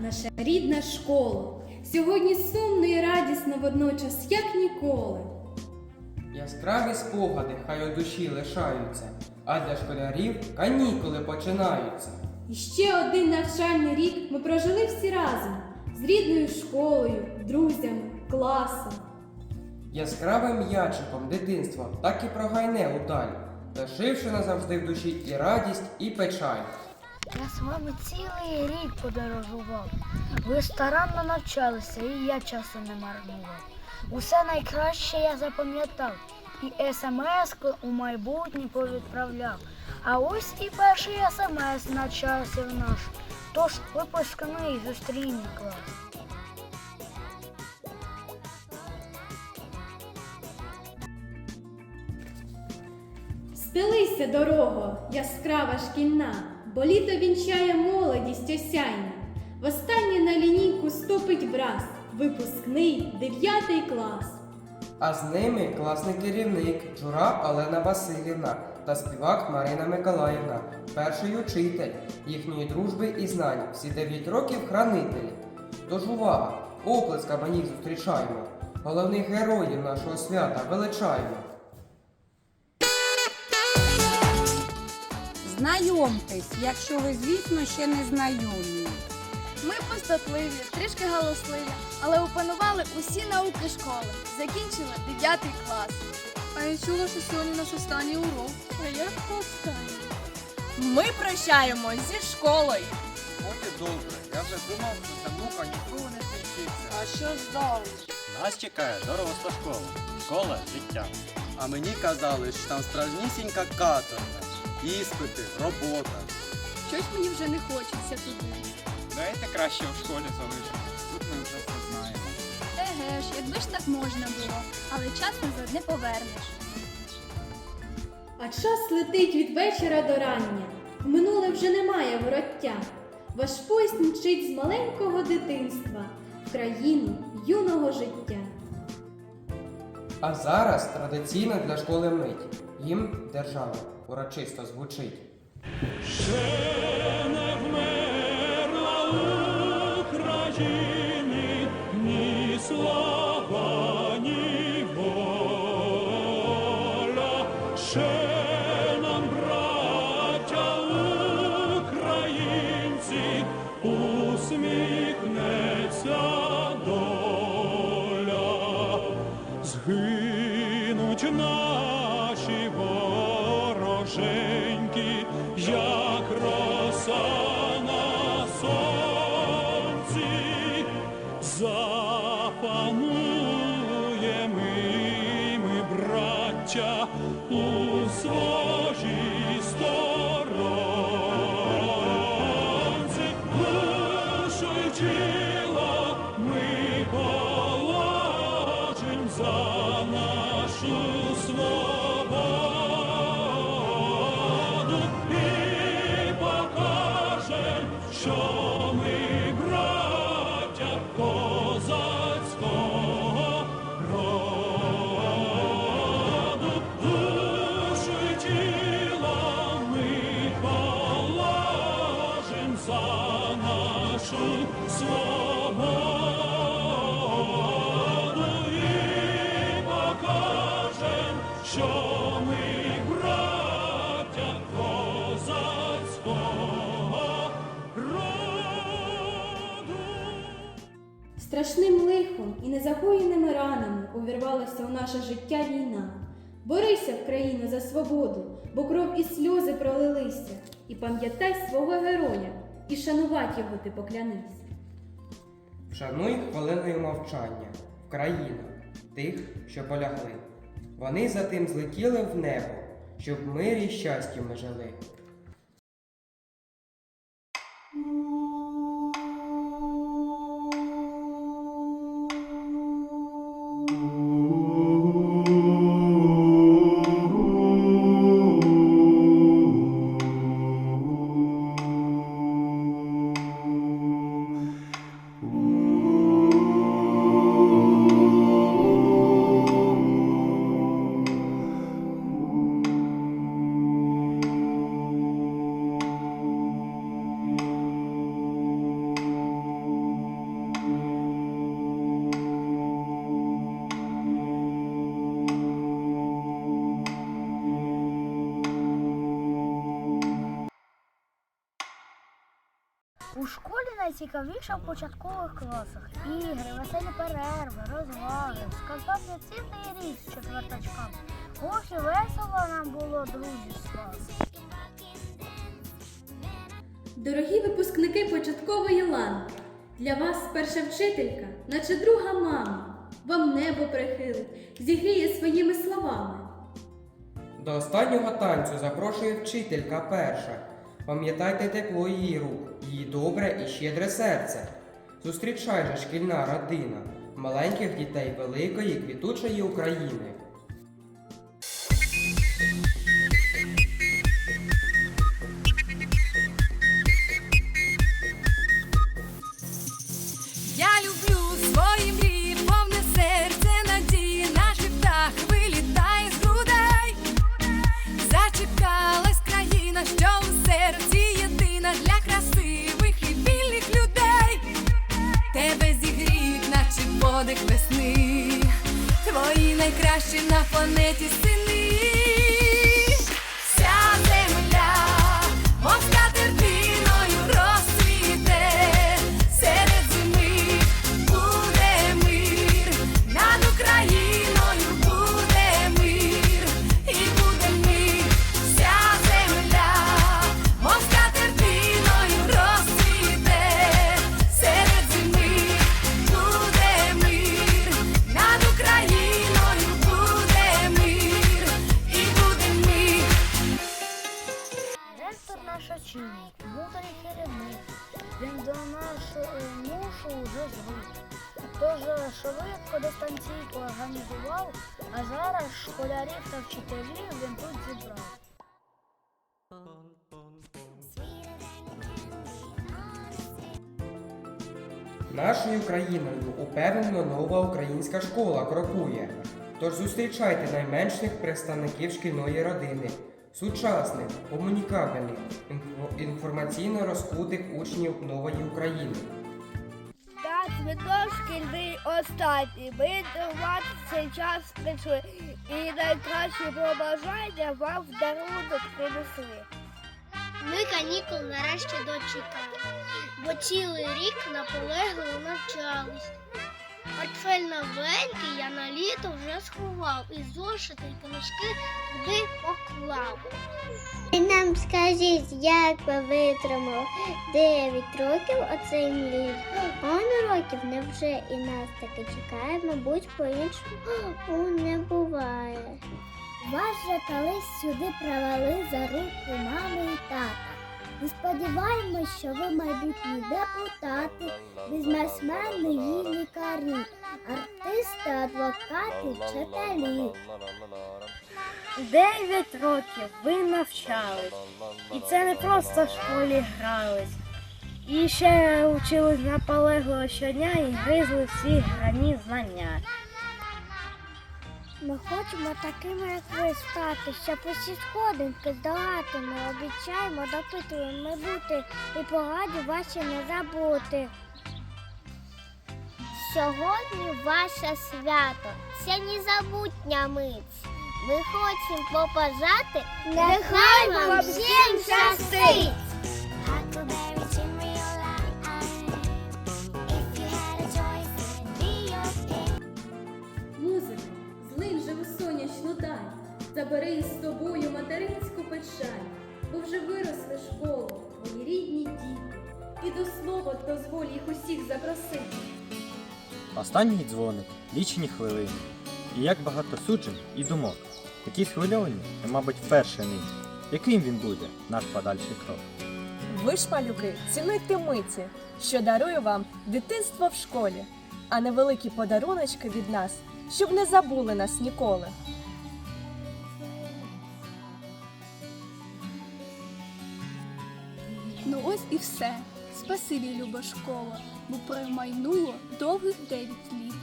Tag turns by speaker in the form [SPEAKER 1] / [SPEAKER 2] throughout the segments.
[SPEAKER 1] Наша рідна школа. Сьогодні сумно і радісно водночас, як ніколи.
[SPEAKER 2] Яскраві спогади хай у душі лишаються, а для школярів канікули починаються.
[SPEAKER 1] І ще один навчальний рік ми прожили всі разом з рідною школою, друзями, класом.
[SPEAKER 2] Яскравим м'ячиком дитинства так і прогайне удаль, лишивши назавжди в душі і радість, і печаль.
[SPEAKER 3] Я з вами цілий рік подорожував. Ви старанно навчалися, і я часу не марнував. Усе найкраще я запам'ятав, і смс у майбутнє повідправляв. А ось і перший смс на часів наш. Тож випускний зустріне клас.
[SPEAKER 1] Спилися дорого, яскрава шкільна, бо літо вінчає молодість осяйна. Востаннє на лінійку ступить враз, випускний дев'ятий клас.
[SPEAKER 2] А з ними класний керівник Джура Олена Васильівна та співак Марина Миколаївна, перший учитель їхньої дружби і знань, всі дев'ять років хранителі. Тож увага, оплесками їх зустрічаємо, головних героїв нашого свята величаємо.
[SPEAKER 4] Знайомтесь, якщо ви, звісно, ще не знайомі.
[SPEAKER 5] Ми пустотливі, трішки галасливі, але опанували усі науки школи. Закінчили 9 клас. А я чула, що сьогодні наш останній урок. А як останній?
[SPEAKER 6] Ми прощаємось зі школою.
[SPEAKER 7] От і добре. Я вже думав, що ця мука ніколи не кінчиться.
[SPEAKER 5] А що ж далі?
[SPEAKER 8] Нас чекає доросла школа, школа життя.
[SPEAKER 7] А мені казали, що там справжнісінька каторга. Іспити, робота.
[SPEAKER 5] Щось мені вже не хочеться туди.
[SPEAKER 7] Давайте краще в школі залишимо. Тут ми вже все знаємо.
[SPEAKER 5] Еге ж, якби ж так можна було, але час назад не повернеш.
[SPEAKER 1] А час летить від вечора до рання. В минуле вже немає вороття. Ваш поїзд мчить з маленького дитинства в країну юного життя.
[SPEAKER 2] А зараз традиційно для школи мить. Їм держава урочисто звучить.
[SPEAKER 9] Ще не Згинуть запануємо ми, браття, у своїй
[SPEAKER 1] Страшним лихом і незагоєними ранами увірвалася у наше життя війна. Борися в країну за свободу, бо кров і сльози пролилися. І пам'ятай свого героя, і шанувати його ти поклянись.
[SPEAKER 2] Вшануй хвилиною мовчання в тих, що полягли. Вони за тим злетіли в небо, щоб в мирі й щасті ми жили.
[SPEAKER 3] Найцікавіше в початкових класах. Ігри, веселі перерви, розваги. Сказався цілий рік з четвертачками. Ох і весело нам було друзі з.
[SPEAKER 1] Дорогі випускники початкової ланки, для вас перша вчителька, наче друга мама, вам небо прихилить, зігріє своїми словами.
[SPEAKER 2] До останнього танцю запрошує вчителька перша. Пам'ятайте тепло її рук, її добре і щедре серце. Зустрічай же шкільна родина, маленьких дітей великої квітучої України.
[SPEAKER 6] Найкращі на планеті сини.
[SPEAKER 3] Зараз школярів та вчителів він тут зібрав.
[SPEAKER 2] Нашою країною упевнено нова українська школа крокує. Тож зустрічайте найменших представників шкільної родини, сучасних, комунікабельних, інформаційно розкутих учнів нової України.
[SPEAKER 3] Так, цвіток шкільний останній. Ми до вас цей час прийшли. І найкращі побажання вам в дарунок принесли.
[SPEAKER 10] Ми канікул нарешті дочекали, бо цілий рік наполегливо навчались. Портфель новенький я на літо вже сховав і зошити і книжки туди поклав.
[SPEAKER 11] І нам скажіть, як ви витримали 9 років оцей млін? Он років невже і нас таки чекає, мабуть, по-іншому не буває. Вас же колись сюди привели за руку мами і тата. І сподіваємось, що ви майбутні депутати, бізнесмени і лікарі, артисти, адвокати, вчителі.
[SPEAKER 3] Дев'ять років ви навчались. І це не просто в школі грались. І ще вчились наполегливо щодня і гризли всі грані знання.
[SPEAKER 11] Ми хочемо такими, як ви, стати, щоб усі сходинки здолати. Ми обіцяємо, допитуємо ми бути і пораді ваші не забути. Сьогодні ваше свято, це незабутня мить. Ми хочемо побажати, нехай вам всім щастить!
[SPEAKER 1] Даль, забери із тобою материнську печаль, бо вже виросли школу, мої рідні діти, і до слова дозволь їх усіх запросити.
[SPEAKER 8] Останній дзвоник, лічені хвилини. І як багато суджень і думок. Такі схвильовані, і, мабуть, вперше нині. Яким він буде, наш подальший крок?
[SPEAKER 6] Ви ж, малюки, цінуйте миті, що дарує вам дитинство в школі, а невеликі подаруночки від нас, щоб не забули нас ніколи.
[SPEAKER 5] Ось і все. Спасибі, люба школа, бо промайнуло довгих дев'ять літ.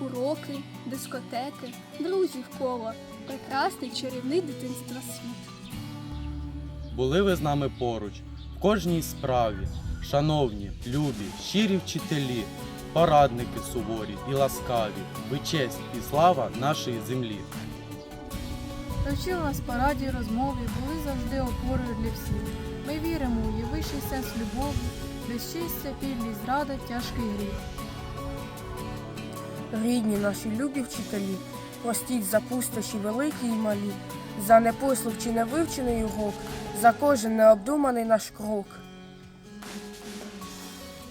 [SPEAKER 5] Уроки, дискотеки, друзів коло, прекрасний чарівний дитинства світ.
[SPEAKER 7] Були ви з нами поруч в кожній справі. Шановні, любі, щирі вчителі, порадники суворі і ласкаві, ви честь і слава нашої землі.
[SPEAKER 5] Навчили нас пораді і розмові, були завжди опорою для всіх. Ми віримо у її вищий сенс любові безчестя, підлість, зрада, тяжкий гріх.
[SPEAKER 12] Рідні наші любі вчителі, простіть за пустощі великі й малі, за непослух чи невивчений урок, за кожен необдуманий наш крок.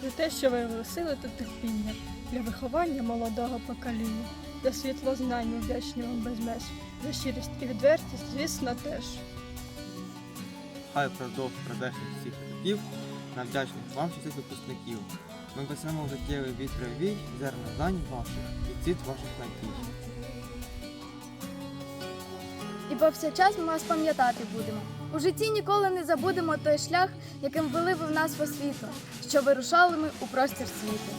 [SPEAKER 5] За те, що ви сили та терпіння для виховання молодого покоління, за світло знань вдячні вам без меж, за щирість і відвертість, звісно, теж.
[SPEAKER 13] Хай впродовж прийдешніх всіх років на вдячність вам всіх випускників. Ми весемо життєвий вітровий вій, зерна знань ваших і цвіт ваших надій.
[SPEAKER 5] І повсякчас ми вас пам'ятати будемо. У житті ніколи не забудемо той шлях, яким вели ви в нас по світу, що вирушали ми у простір світу.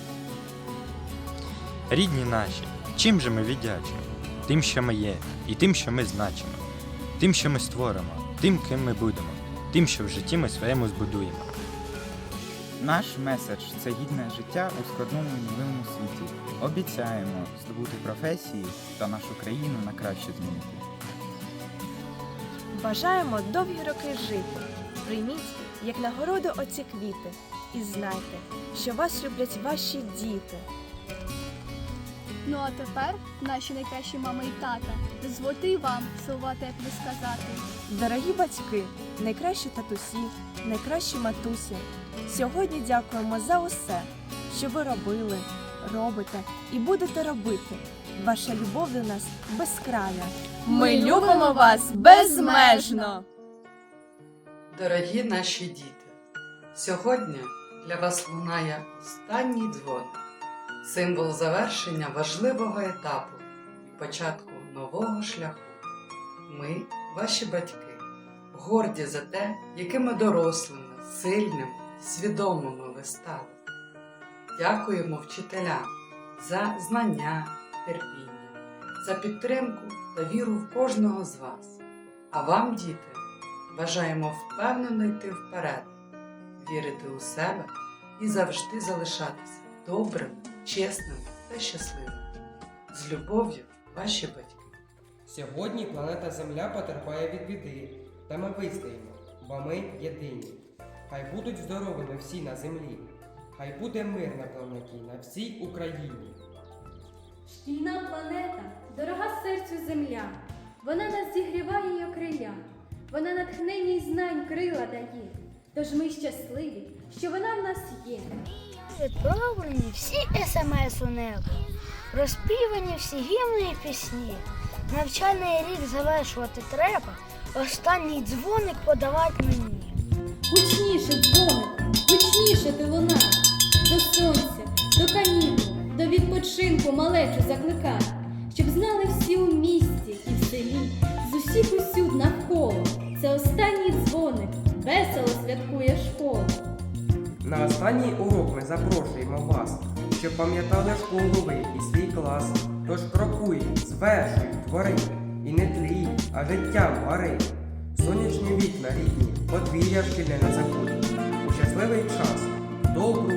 [SPEAKER 8] Рідні наші, чим же ми віддячимо? Тим, що ми є, і тим, що ми значимо, тим, що ми створимо, тим, ким ми будемо, тим, що в житті ми своєму збудуємо.
[SPEAKER 14] Наш меседж це гідне життя у складному і новому світі. Обіцяємо здобути професії та нашу країну на краще змінити.
[SPEAKER 6] Бажаємо довгі роки жити. Прийміть як нагороду оці квіти. І знайте, що вас люблять ваші діти.
[SPEAKER 5] Ну а тепер, наші найкращі мами і тата, дозвольте вам слова теплі сказати.
[SPEAKER 6] Дорогі батьки, найкращі татусі, найкращі матусі. Сьогодні дякуємо за усе, що ви робили, робите і будете робити. Ваша любов до нас безкрая.
[SPEAKER 5] Ми любимо вас безмежно!
[SPEAKER 15] Дорогі наші діти, сьогодні для вас лунає останній дзвон, символ завершення важливого етапу і початку нового шляху. Ми, ваші батьки, горді за те, якими дорослими, сильними, свідомими ви стали. Дякуємо вчителям за знання, терпіння, за підтримку та віру в кожного з вас. А вам, діти, Бажаємо впевнено йти вперед, вірити у себе і завжди залишатися добрими, чесними та щасливими. З любов'ю, ваші батьки.
[SPEAKER 2] Сьогодні планета Земля потерпає від біди, та ми вистоїмо, бо ми єдині. Хай будуть здоровими всі на землі, хай буде мир на планеті на всій Україні.
[SPEAKER 1] Шкільна планета, дорога серцю земля, вона нас зігріває й окриля, вона натхнення й знань крила дає. Тож ми щасливі, що вона в нас є.
[SPEAKER 3] Відправлені всі смс у небо, розпівані всі гімни і пісні. Навчальний рік завершувати треба, останній дзвоник подавати мені.
[SPEAKER 1] Гучніше дзвоник, гучніше ти луна, до сонця, до канікул, до відпочинку малечу закликай, щоб знали всі у місті і в селі, з усіх усюд навколо. Це останній дзвоник, весело святкує школу.
[SPEAKER 2] На останній урок ми запрошуємо вас, щоб пам'ятали школу ви і свій клас. Тож крокуй, звершуй, твори, і не тлій, а життям вари. Сонячні вікна рідні, подвір'я шкільне не закуті. У щасливий час, добру.